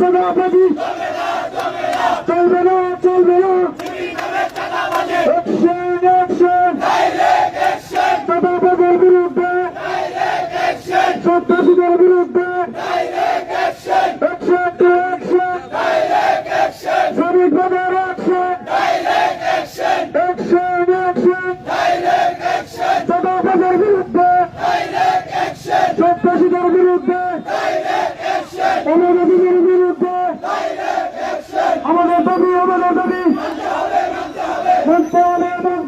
চাঁদাবাজি চলবে না চলবে না চাঁদাবাজের বিরুদ্ধে সন্ত্রাসীদের বিরুদ্ধে Direct action! Direct action! Direct action! অনুমোদনের বিরুদ্ধে আমাদের দাবি আমাদের দাবি। মানতে হবে।